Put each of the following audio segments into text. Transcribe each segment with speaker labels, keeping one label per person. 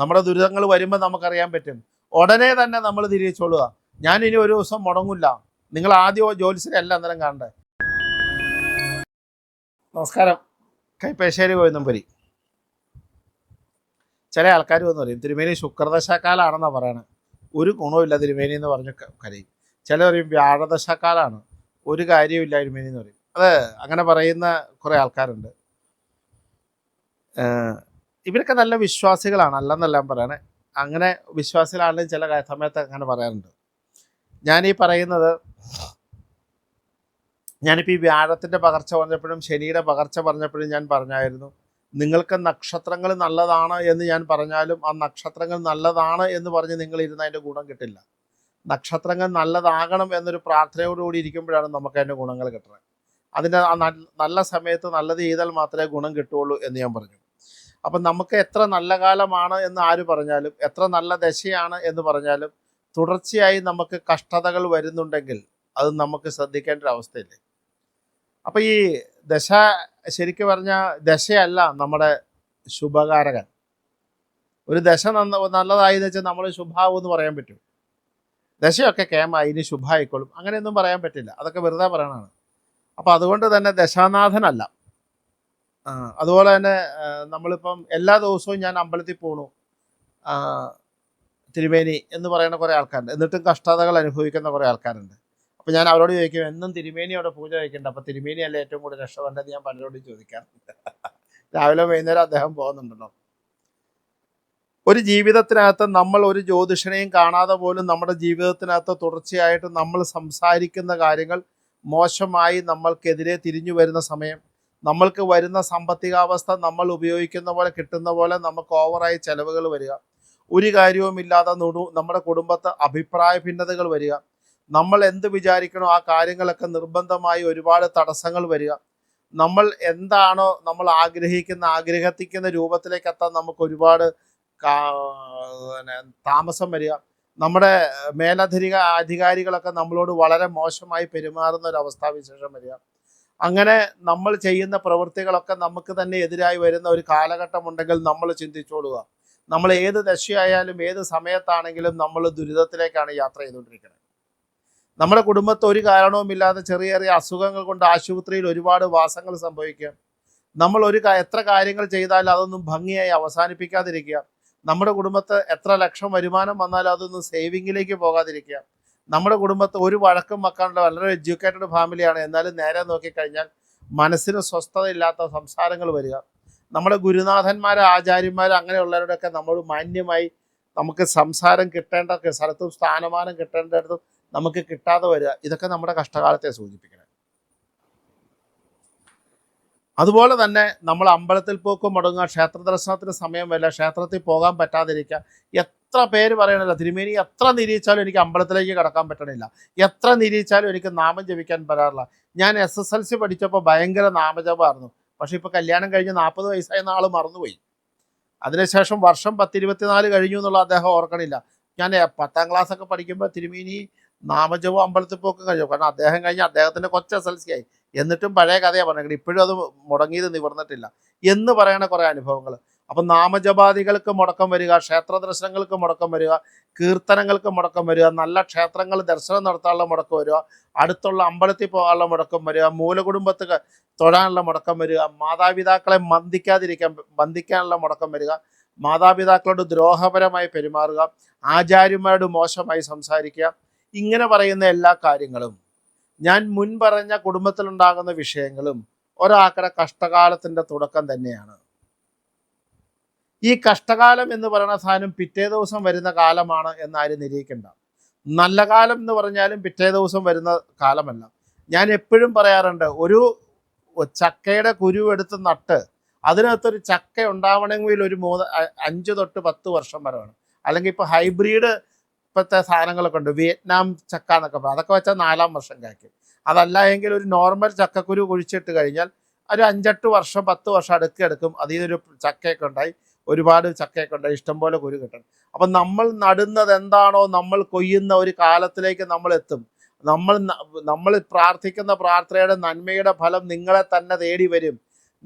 Speaker 1: നമ്മുടെ ദുരിതങ്ങൾ വരുമ്പോൾ നമുക്കറിയാൻ പറ്റും. ഉടനെ തന്നെ നമ്മൾ തിരിച്ചോളുക. ഞാൻ ഇനി ഒരു ദിവസം മുടങ്ങില്ല നിങ്ങൾ ആദ്യം ജോലിസിനെ എല്ലാം അന്നേരം കാണണ്ടേ. നമസ്കാരം. കൈപ്പേശ്ശേരി കോയന്നമ്പരി. ചില ആൾക്കാർ വന്ന് പറയും തിരുമേനി ശുക്രദശാക്കാലാണെന്നാണ് പറയണത് ഒരു ഗുണവുമില്ല തിരുമേനി എന്ന് പറഞ്ഞു കരയും. ചില പറയും വ്യാഴദശാക്കാലാണ് ഒരു കാര്യവുമില്ല തിരുമേനി എന്ന് പറയും. അത് അങ്ങനെ പറയുന്ന കുറേ ആൾക്കാരുണ്ട്. ഇവരൊക്കെ നല്ല വിശ്വാസികളാണ് അല്ലെന്നെല്ലാം പറയണേ. അങ്ങനെ വിശ്വാസികളാണെങ്കിലും ചില സമയത്ത് അങ്ങനെ പറയാറുണ്ട്. ഈ പറയുന്നത് ഞാനിപ്പോൾ ഈ വ്യാഴത്തിന്റെ പകർച്ച പറഞ്ഞപ്പോഴും ശനിയുടെ പകർച്ച പറഞ്ഞപ്പോഴും ഞാൻ പറഞ്ഞായിരുന്നു നിങ്ങൾക്ക് നക്ഷത്രങ്ങൾ നല്ലതാണ് എന്ന് ഞാൻ പറഞ്ഞാലും ആ നക്ഷത്രങ്ങൾ നല്ലതാണ് എന്ന് പറഞ്ഞ് നിങ്ങൾ ഇരുന്ന് അതിന്റെ ഗുണം കിട്ടില്ല. നക്ഷത്രങ്ങൾ നല്ലതാകണം എന്നൊരു പ്രാർത്ഥനയോടുകൂടി ഇരിക്കുമ്പോഴാണ് നമുക്ക് അതിന്റെ ഗുണങ്ങൾ കിട്ടുന്നത് അതിന്റെ നല്ല സമയത്ത് നല്ലത് ചെയ്താൽ മാത്രമേ ഗുണം കിട്ടുകയുള്ളൂ എന്ന് ഞാൻ പറഞ്ഞു. അപ്പം നമുക്ക് എത്ര നല്ല കാലമാണ് എന്ന് ആര് പറഞ്ഞാലും എത്ര നല്ല ദശയാണ് എന്ന് പറഞ്ഞാലും തുടർച്ചയായി നമുക്ക് കഷ്ടതകൾ വരുന്നുണ്ടെങ്കിൽ അത് നമുക്ക് ശ്രദ്ധിക്കേണ്ട ഒരു അവസ്ഥയില്ലേ? അപ്പം ഈ ദശ ശരിക്കും പറഞ്ഞാൽ ദശയല്ല നമ്മുടെ ശുഭകാരകൻ. ഒരു ദശ നന്ന നല്ലതായി എന്ന് വെച്ചാൽ നമ്മൾ ശുഭാവും എന്ന് പറയാൻ പറ്റും. ദശയൊക്കെ കേമായി ഇനി ശുഭായിക്കോളും. അങ്ങനെയൊന്നും പറയാൻ പറ്റില്ല. അതൊക്കെ വെറുതെ പറയണതാണ്. അപ്പം അതുകൊണ്ട് തന്നെ ദശാനാഥനല്ല. അതുപോലെ തന്നെ നമ്മളിപ്പം എല്ലാ ദിവസവും ഞാൻ അമ്പലത്തിൽ പോണു. തിരുമേനി എന്ന് പറയുന്ന കുറേ ആൾക്കാരുണ്ട്. എന്നിട്ടും കഷ്ടതകൾ അനുഭവിക്കുന്ന കുറേ ആൾക്കാരുണ്ട്. അപ്പം ഞാൻ അവരോട് ചോദിക്കും എന്നും തിരുമേനി അവിടെ പൂജ വയ്ക്കണ്ട അപ്പം തിരുമേനി അല്ലേ ഏറ്റവും കൂടുതൽ രക്ഷപ്പെടേണ്ടത് ഞാൻ പലരോടും ചോദിക്കാറുണ്ട് രാവിലെ വൈകുന്നേരം അദ്ദേഹം പോകുന്നുണ്ടല്ലോ. ഒരു ജീവിതത്തിനകത്ത് നമ്മൾ ഒരു ജ്യോതിഷനെയും കാണാതെ പോലും നമ്മുടെ ജീവിതത്തിനകത്ത് തുടർച്ചയായിട്ട് നമ്മൾ സംസാരിക്കുന്ന കാര്യങ്ങൾ മോശമായി നമ്മൾക്കെതിരെ തിരിഞ്ഞു വരുന്ന സമയം നമ്മൾക്ക് വരുന്ന സാമ്പത്തികാവസ്ഥ നമ്മൾ ഉപയോഗിക്കുന്ന പോലെ കിട്ടുന്ന പോലെ നമുക്ക് ഓവറായി ചെലവുകൾ വരിക. ഒരു കാര്യവുമില്ലാതെ നുടു നമ്മുടെ കുടുംബത്തെ അഭിപ്രായ ഭിന്നതകൾ വരിക. നമ്മൾ എന്ത് വിചാരിക്കണോ ആ കാര്യങ്ങളൊക്കെ നിർബന്ധമായി ഒരുപാട് തടസ്സങ്ങൾ വരിക. നമ്മൾ എന്താണോ നമ്മൾ ആഗ്രഹിക്കുന്ന ആഗ്രഹത്തിക്കുന്ന രൂപത്തിലേക്ക് എത്താൻ നമുക്ക് ഒരുപാട് താമസം വരിക. നമ്മുടെ മേലധിക അധികാരികളൊക്കെ നമ്മളോട് വളരെ മോശമായി പെരുമാറുന്ന ഒരു അവസ്ഥാവിശേഷം വരിക. അങ്ങനെ നമ്മൾ ചെയ്യുന്ന പ്രവൃത്തികളൊക്കെ നമുക്ക് തന്നെ എതിരായി വരുന്ന ഒരു കാലഘട്ടം ഉണ്ടെങ്കിൽ നമ്മൾ ചിന്തിച്ചോളുക. നമ്മൾ ഏത് ദശയായാലും ഏത് സമയത്താണെങ്കിലും നമ്മൾ ദുരിതത്തിലേക്കാണ് യാത്ര ചെയ്തുകൊണ്ടിരിക്കുന്നത്. നമ്മുടെ കുടുംബത്തെ ഒരു കാരണവുമില്ലാതെ ചെറിയ ചെറിയ അസുഖങ്ങൾ കൊണ്ട് ആശുപത്രിയിൽ ഒരുപാട് വാസങ്ങൾ സംഭവിക്കുക നമ്മൾ ഒരു എത്ര കാര്യങ്ങൾ ചെയ്താലും അതൊന്നും ഭംഗിയായി അവസാനിപ്പിക്കാതിരിക്കുക നമ്മുടെ കുടുംബത്തെ എത്ര ലക്ഷം വരുമാനം വന്നാലും അതൊന്നും സേവിങ്ങിലേക്ക് പോകാതിരിക്കുക നമ്മുടെ കുടുംബത്തെ ഒരു വഴക്കും വെക്കാനുള്ള വളരെ എഡ്യൂക്കേറ്റഡ് ഫാമിലിയാണ് എന്നാലും നേരെ നോക്കിക്കഴിഞ്ഞാൽ മനസ്സിന് സ്വസ്ഥതയില്ലാത്ത സംസാരങ്ങൾ വരിക. നമ്മുടെ ഗുരുനാഥന്മാർ ആചാര്യന്മാർ അങ്ങനെയുള്ളവരുടെയൊക്കെ നമ്മൾ മാന്യമായി നമുക്ക് സംസാരം കിട്ടേണ്ട സ്ഥലത്തും സ്ഥാനമാനം കിട്ടേണ്ടിടത്തും നമുക്ക് കിട്ടാതെ വരിക. ഇതൊക്കെ നമ്മുടെ കഷ്ടകാലത്തെ സൂചിപ്പിക്കണം. അതുപോലെ തന്നെ നമ്മൾ അമ്പലത്തിൽ പോക്ക് മുടങ്ങുക ക്ഷേത്ര ദർശനത്തിന് സമയം വരില്ല ക്ഷേത്രത്തിൽ പോകാൻ പറ്റാതിരിക്കുക. എത്ര പേര് പറയണില്ല തിരുമേനി എത്ര നിരീച്ചാലും എനിക്ക് അമ്പലത്തിലേക്ക് കടക്കാൻ പറ്റണില്ല. എത്ര നിരീച്ചാലും എനിക്ക് നാമം ജപിക്കാൻ പറ്റാറില്ല ഞാൻ എസ് എസ് എൽ സി പഠിച്ചപ്പോൾ ഭയങ്കര നാമജപമായിരുന്നു. പക്ഷെ ഇപ്പോൾ കല്യാണം കഴിഞ്ഞ് നാൽപ്പത് വയസ്സായ ആൾ മറന്നുപോയി. അതിനുശേഷം വർഷം പത്തിരുപത്തിനാല് കഴിഞ്ഞു എന്നുള്ള അദ്ദേഹം ഓർക്കണില്ല. ഞാൻ പത്താം ക്ലാസ്സൊക്കെ പഠിക്കുമ്പോൾ തിരുമേനി നാമജപം അമ്പലത്തിൽ പോക്ക് കഴിയും കാരണം അദ്ദേഹം കഴിഞ്ഞ് അദ്ദേഹത്തിന്റെ കൊച്ചു എസ് എൽ സി ആയി എന്നിട്ടും പഴയ കഥയാണ് പറഞ്ഞത്. ഇപ്പോഴും അത് മുടങ്ങിയത് നിവർന്നിട്ടില്ല. എന്ന് പറയണ കുറേ അനുഭവങ്ങൾ. അപ്പം നാമജപാദികൾക്ക് മുടക്കം വരിക ക്ഷേത്ര ദർശനങ്ങൾക്ക് മുടക്കം വരിക കീർത്തനങ്ങൾക്ക് മുടക്കം വരിക നല്ല ക്ഷേത്രങ്ങൾ ദർശനം നടത്താനുള്ള മുടക്കം വരിക അടുത്തുള്ള അമ്പലത്തിൽ പോകാനുള്ള മുടക്കം വരിക മൂലകുടുംബത്തിൽ തൊഴാനുള്ള മുടക്കം വരിക മാതാപിതാക്കളെ മന്ദിക്കാതിരിക്കാൻ ബന്ധിക്കാനുള്ള മുടക്കം വരിക മാതാപിതാക്കളോട് ദ്രോഹപരമായി പെരുമാറുക ആചാര്യന്മാരോട് മോശമായി സംസാരിക്കുക ഇങ്ങനെ പറയുന്ന എല്ലാ കാര്യങ്ങളും ഞാൻ മുൻ പറഞ്ഞ കുടുംബത്തിലുണ്ടാകുന്ന വിഷയങ്ങളും ഒരാക്കടെ കഷ്ടകാലത്തിന്റെ തുടക്കം തന്നെയാണ്. ഈ കഷ്ടകാലം എന്ന് പറയുന്ന സാധനം പിറ്റേ ദിവസം വരുന്ന കാലമാണ് എന്നാരും നിരീക്കണ്ട നല്ല കാലം എന്ന് പറഞ്ഞാലും പിറ്റേ ദിവസം വരുന്ന കാലമല്ല. ഞാൻ എപ്പോഴും പറയാറുണ്ട് ഒരു ചക്കയുടെ കുരു എടുത്ത് നട്ട് അതിനകത്തൊരു ചക്ക ഉണ്ടാവണമെങ്കിൽ ഒരു മൂന്ന് അഞ്ച് തൊട്ട് പത്ത് വർഷം വരെ വേണം. അല്ലെങ്കിൽ ഇപ്പോൾ ഹൈബ്രിഡ് ഇപ്പോഴത്തെ സാധനങ്ങളൊക്കെ ഉണ്ട്. വിയറ്റ്നാം ചക്ക എന്നൊക്കെ പറയും. അതൊക്കെ വെച്ചാൽ നാലാം വർഷം കായ്ക്കും. അതല്ല എങ്കിൽ ഒരു നോർമൽ ചക്കക്കുരു കുഴിച്ചിട്ട് കഴിഞ്ഞാൽ ഒരു അഞ്ചെട്ട് വർഷം പത്ത് വർഷം അടുക്കി എടുക്കും. അതിൽ നിന്നൊരു ചക്കയൊക്കെ ഉണ്ടായി. ഒരുപാട് ചക്കയൊക്കെ ഉണ്ടായി. ഇഷ്ടംപോലെ കുരു കിട്ടും അപ്പം നമ്മൾ നടുന്നത് എന്താണോ നമ്മൾ കൊയ്യുന്ന ഒരു കാലത്തിലേക്ക് നമ്മൾ എത്തും. നമ്മൾ നമ്മൾ പ്രാർത്ഥിക്കുന്ന പ്രാർത്ഥനയുടെ നന്മയുടെ ഫലം നിങ്ങളെ തന്നെ തേടി വരും.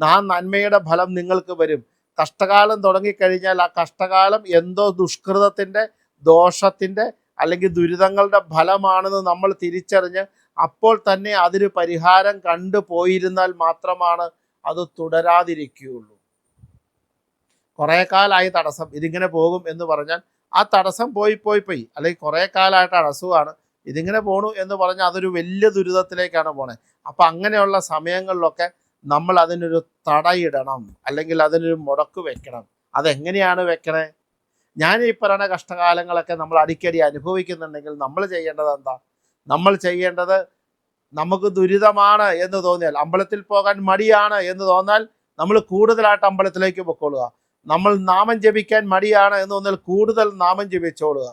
Speaker 1: ആ നന്മയുടെ ഫലം നിങ്ങൾക്ക് വരും. കഷ്ടകാലം തുടങ്ങിക്കഴിഞ്ഞാൽ ആ കഷ്ടകാലം എന്തോ ദുഷ്കൃതത്തിന്റെ ദോഷത്തിന്റെ അല്ലെങ്കിൽ ദുരിതങ്ങളുടെ ഫലമാണെന്ന് നമ്മൾ തിരിച്ചറിഞ്ഞ് അപ്പോൾ തന്നെ അതിന് പരിഹാരം കണ്ടു പോയിരുന്നാൽ മാത്രമാണ് അത് തുടരാതിരിക്കുകയുള്ളൂ. കുറേ കാലമായി തടസ്സം ഇതിങ്ങനെ പോകും എന്ന് പറഞ്ഞാൽ ആ തടസ്സം പോയി പോയി പോയി അല്ലെങ്കിൽ കുറേ കാലമായിട്ട് അടസുവാണ് ഇതിങ്ങനെ പോണു എന്ന് പറഞ്ഞാൽ അതൊരു വലിയ ദുരിതത്തിലേക്കാണ് പോണേ. അപ്പം അങ്ങനെയുള്ള സമയങ്ങളിലൊക്കെ നമ്മൾ അതിനൊരു തടയിടണം അല്ലെങ്കിൽ അതിനൊരു മുടക്ക് വെക്കണം. അതെങ്ങനെയാണ് വെക്കണേ? ഞാൻ ഈ പറയുന്ന കഷ്ടകാലങ്ങളൊക്കെ നമ്മൾ അടിക്കടി അനുഭവിക്കുന്നുണ്ടെങ്കിൽ നമ്മൾ ചെയ്യേണ്ടത് എന്താ? നമ്മൾ ചെയ്യേണ്ടത് നമുക്ക് ദുരിതമാണ് എന്ന് തോന്നിയാൽ അമ്പലത്തിൽ പോകാൻ മടിയാണ് എന്ന് തോന്നാൽ നമ്മൾ കൂടുതലായിട്ട് അമ്പലത്തിലേക്ക് പൊക്കോളുക. നമ്മൾ നാമം ജപിക്കാൻ മടിയാണ് എന്ന് തോന്നിയാൽ കൂടുതൽ നാമം ജപിച്ചോളുക.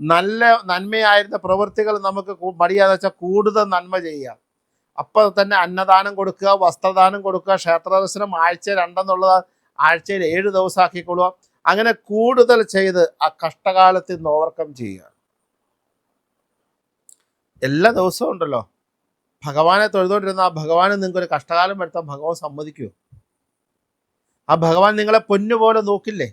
Speaker 1: നല്ല നന്മയായിരുന്ന പ്രവൃത്തികൾ നമുക്ക് മടിയാന്ന് വെച്ചാൽ കൂടുതൽ നന്മ ചെയ്യുക. അപ്പോൾ തന്നെ അന്നദാനം കൊടുക്കുക വസ്ത്രദാനം കൊടുക്കുക ക്ഷേത്ര ദർശനം ആഴ്ച രണ്ടെന്നുള്ളത് ആഴ്ചയിൽ ഏഴ് ദിവസമാക്കിക്കൊള്ളുക. അങ്ങനെ കൂടുതൽ ചെയ്ത് ആ കഷ്ടകാലത്തിൽ നിന്ന് ഓവർകം ചെയ്യുക എല്ലാ ദിവസവും ഉണ്ടല്ലോ. ഭഗവാനെ തൊഴുതുകൊണ്ടിരുന്ന ആ ഭഗവാന് നിങ്ങൾക്ക് ഒരു കഷ്ടകാലം വരുത്താൻ ഭഗവാൻ സമ്മതിക്കുമോ ആ ഭഗവാൻ നിങ്ങളെ പൊന്നുപോലെ നോക്കില്ലേ?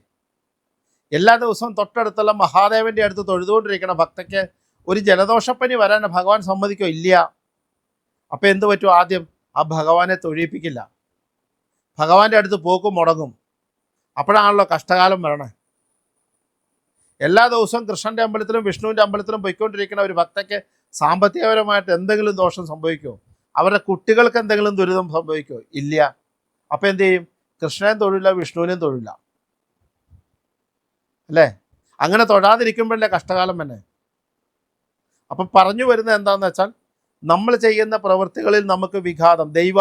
Speaker 1: എല്ലാ ദിവസവും തൊട്ടടുത്തുള്ള മഹാദേവന്റെ അടുത്ത് തൊഴുതുകൊണ്ടിരിക്കുന്ന ഭക്തയ്ക്ക് ഒരു ജലദോഷപ്പനി വരാൻ ഭഗവാൻ സമ്മതിക്കോ ഇല്ല. അപ്പം എന്ത് പറ്റും ആദ്യം? ആ ഭഗവാനെ തൊഴിയിപ്പിക്കില്ല ഭഗവാന്റെ അടുത്ത് പോക്കും മുടങ്ങും. അപ്പോഴാണല്ലോ കഷ്ടകാലം വരണേ. എല്ലാ ദിവസവും കൃഷ്ണന്റെ അമ്പലത്തിലും വിഷ്ണുവിന്റെ അമ്പലത്തിലും പോയിക്കൊണ്ടിരിക്കുന്ന ഒരു ഭക്തയ്ക്ക് സാമ്പത്തികപരമായിട്ട് എന്തെങ്കിലും ദോഷം സംഭവിക്കുമോ അവരുടെ കുട്ടികൾക്ക് എന്തെങ്കിലും ദുരിതം സംഭവിക്കുമോ ഇല്ല. അപ്പം എന്ത് ചെയ്യും? കൃഷ്ണനെയും തൊഴില്ല വിഷ്ണുവിനെയും തൊഴില്ല അല്ലേ? അങ്ങനെ തൊഴാതിരിക്കുമ്പോഴല്ലേ കഷ്ടകാലം തന്നെ അപ്പം പറഞ്ഞു വരുന്നത് എന്താണെന്ന് വെച്ചാൽ നമ്മൾ ചെയ്യുന്ന പ്രവൃത്തികളിൽ നമുക്ക് വിഘാതം ദൈവ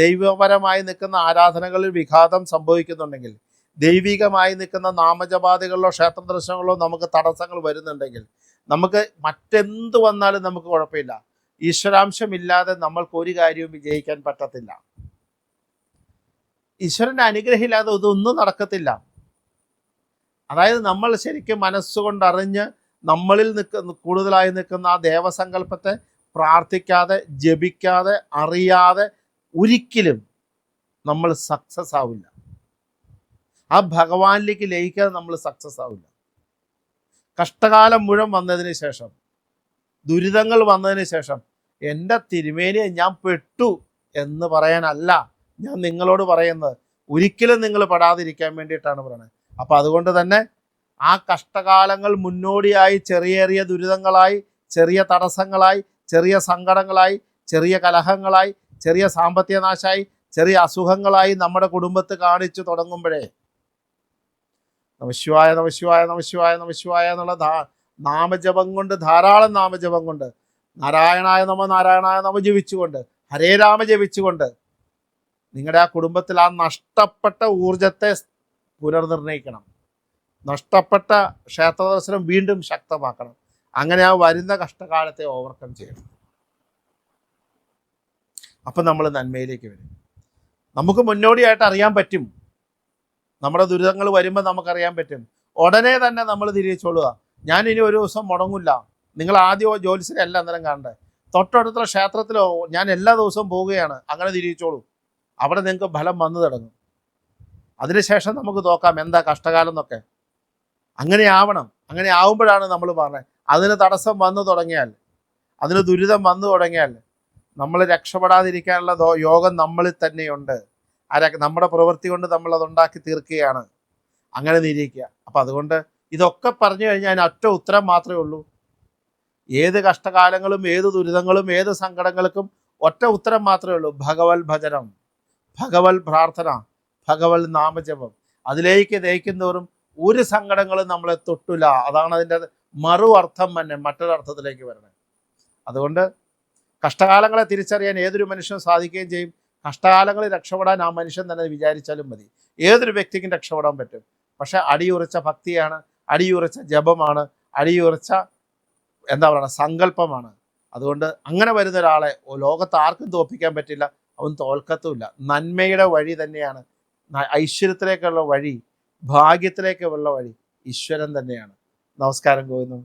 Speaker 1: ദൈവപരമായി നിൽക്കുന്ന ആരാധനകളിൽ വിഘാതം സംഭവിക്കുന്നുണ്ടെങ്കിൽ ദൈവികമായി നിൽക്കുന്ന നാമജപാതികളിലോ ക്ഷേത്ര ദർശനങ്ങളിലോ നമുക്ക് തടസ്സങ്ങൾ വരുന്നുണ്ടെങ്കിൽ നമുക്ക് മറ്റെന്ത് വന്നാലും നമുക്ക് കുഴപ്പമില്ല. ഈശ്വരാംശമില്ലാതെ നമ്മൾക്ക് ഒരു കാര്യവും വിജയിക്കാൻ പറ്റത്തില്ല. ഈശ്വരന്റെ അനുഗ്രഹമില്ലാതെ ഇതൊന്നും നടക്കത്തില്ല. അതായത് നമ്മൾ ശരിക്കും മനസ്സുകൊണ്ട് അറിഞ്ഞ് നമ്മളിൽ നിൽക്കുന്ന കൂടുതലായി നിൽക്കുന്ന ആ ദേവസങ്കല്പത്തെ പ്രാർത്ഥിക്കാതെ ജപിക്കാതെ അറിയാതെ ഒരിക്കലും നമ്മൾ സക്സസ് ആവില്ല. ആ ഭഗവാനിലേക്ക് ലയിക്കാതെ നമ്മൾ സക്സസ് ആവില്ല. കഷ്ടകാലം മുഴുവൻ വന്നതിന് ശേഷം ദുരിതങ്ങൾ വന്നതിന് ശേഷം എന്റെ തിരുമേനിയെ ഞാൻ പെട്ടു എന്ന് പറയാനല്ല ഞാൻ നിങ്ങളോട് പറയുന്നത്. ഒരിക്കലും നിങ്ങൾ പെടാതിരിക്കാൻ വേണ്ടിയിട്ടാണ് പറയുന്നത് അപ്പം അതുകൊണ്ട് തന്നെ ആ കഷ്ടകാലങ്ങൾ മുന്നോടിയായി ചെറിയ ചെറിയ ദുരിതങ്ങളായി ചെറിയ തടസ്സങ്ങളായി ചെറിയ സങ്കടങ്ങളായി ചെറിയ കലഹങ്ങളായി ചെറിയ സാമ്പത്തിക നാശമായി ചെറിയ അസുഖങ്ങളായി നമ്മുടെ കുടുംബത്ത് കാണിച്ചു തുടങ്ങുമ്പോഴേ നമശിവായ നമശിവായ നമശിവായ നമശിവായ എന്നുള്ള നാമജപം കൊണ്ട് ധാരാളം നാമജപം കൊണ്ട് നാരായണായ നമ നാരായണായ നമ ജപിച്ചുകൊണ്ട് ഹരേ രാമ ജപിച്ചുകൊണ്ട് നിങ്ങളുടെ ആ കുടുംബത്തിൽ ആ നഷ്ടപ്പെട്ട ഊർജത്തെ പുനർനിർണയിക്കണം. നഷ്ടപ്പെട്ട ക്ഷേത്ര ദർശനം വീണ്ടും ശക്തമാക്കണം. അങ്ങനെ ആ വരുന്ന കഷ്ടകാലത്തെ ഓവർകം ചെയ്യണം. അപ്പം നമ്മൾ നന്മയിലേക്ക് വരും. നമുക്ക് മുന്നോടിയായിട്ട് അറിയാൻ പറ്റും. നമ്മുടെ ദുരിതങ്ങൾ വരുമ്പോൾ നമുക്കറിയാൻ പറ്റും. ഉടനെ തന്നെ നമ്മൾ തിരിച്ചോളുക. ഞാൻ ഇനി ഒരു ദിവസം മുടങ്ങില്ല നിങ്ങൾ ആദ്യം ജോലിസിലല്ല അന്നേരം കാണേണ്ടത് തൊട്ടടുത്തുള്ള ക്ഷേത്രത്തിലോ ഞാൻ എല്ലാ ദിവസവും പോവുകയാണ്. അങ്ങനെ തിരിച്ചോളൂ. അവിടെ നിങ്ങൾക്ക് ഫലം വന്നു തുടങ്ങും. അതിനുശേഷം നമുക്ക് നോക്കാം എന്താ കഷ്ടകാലം എന്നൊക്കെ. അങ്ങനെ ആവണം. അങ്ങനെ ആവുമ്പോഴാണ് നമ്മൾ പറഞ്ഞത്. അതിന് തടസ്സം വന്നു തുടങ്ങിയാൽ അതിന് ദുരിതം വന്നു തുടങ്ങിയാൽ നമ്മൾ രക്ഷപ്പെടാതിരിക്കാനുള്ള യോഗം നമ്മളിൽ തന്നെയുണ്ട്. ആ ര- നമ്മുടെ പ്രവൃത്തി കൊണ്ട് നമ്മൾ അത് ഉണ്ടാക്കി തീർക്കുകയാണ്. അങ്ങനെ നിരീക്കുക അപ്പം അതുകൊണ്ട് ഇതൊക്കെ പറഞ്ഞു കഴിഞ്ഞാൽ ഒറ്റ ഉത്തരം മാത്രമേ ഉള്ളൂ. ഏത് കഷ്ടകാലങ്ങളും ഏത് ദുരിതങ്ങളും ഏത് സങ്കടങ്ങൾക്കും ഒറ്റ ഉത്തരം മാത്രമേ ഉള്ളൂ. ഭഗവത് ഭജനം ഭഗവത് പ്രാർത്ഥന ഭഗവത് നാമജപം. അതിലേക്ക് ദയിക്കുന്നവരും ഒരു സങ്കടങ്ങളും നമ്മളെ തൊട്ടില്ല. അതാണ് അതിന്റെ മറു അർത്ഥം തന്നെ മറ്റൊരർത്ഥത്തിലേക്ക് വരണേ അതുകൊണ്ട് കഷ്ടകാലങ്ങളെ തിരിച്ചറിയാൻ ഏതൊരു മനുഷ്യനും സാധിക്കുകയും ചെയ്യും. കഷ്ടകാലങ്ങളിൽ രക്ഷപ്പെടാൻ ആ മനുഷ്യൻ തന്നെ വിചാരിച്ചാലും മതി. ഏതൊരു വ്യക്തിക്കും രക്ഷപ്പെടാൻ പറ്റും. പക്ഷെ അടിയുറച്ച ഭക്തിയാണ് അടിയുറച്ച ജപമാണ് അടിയുറച്ച എന്താ പറയുക സങ്കല്പമാണ്. അതുകൊണ്ട് അങ്ങനെ വരുന്ന ഒരാളെ ലോകത്ത് ആർക്കും തോൽപ്പിക്കാൻ പറ്റില്ല. അവൻ തോൽക്കത്തുമില്ല. നന്മയുടെ വഴി തന്നെയാണ്. ഐശ്വര്യത്തിലേക്കുള്ള വഴി ഭാഗ്യത്തിലേക്കുള്ള വഴി ഈശ്വരൻ തന്നെയാണ്. നമസ്കാരം ഗോവിന്ദൻ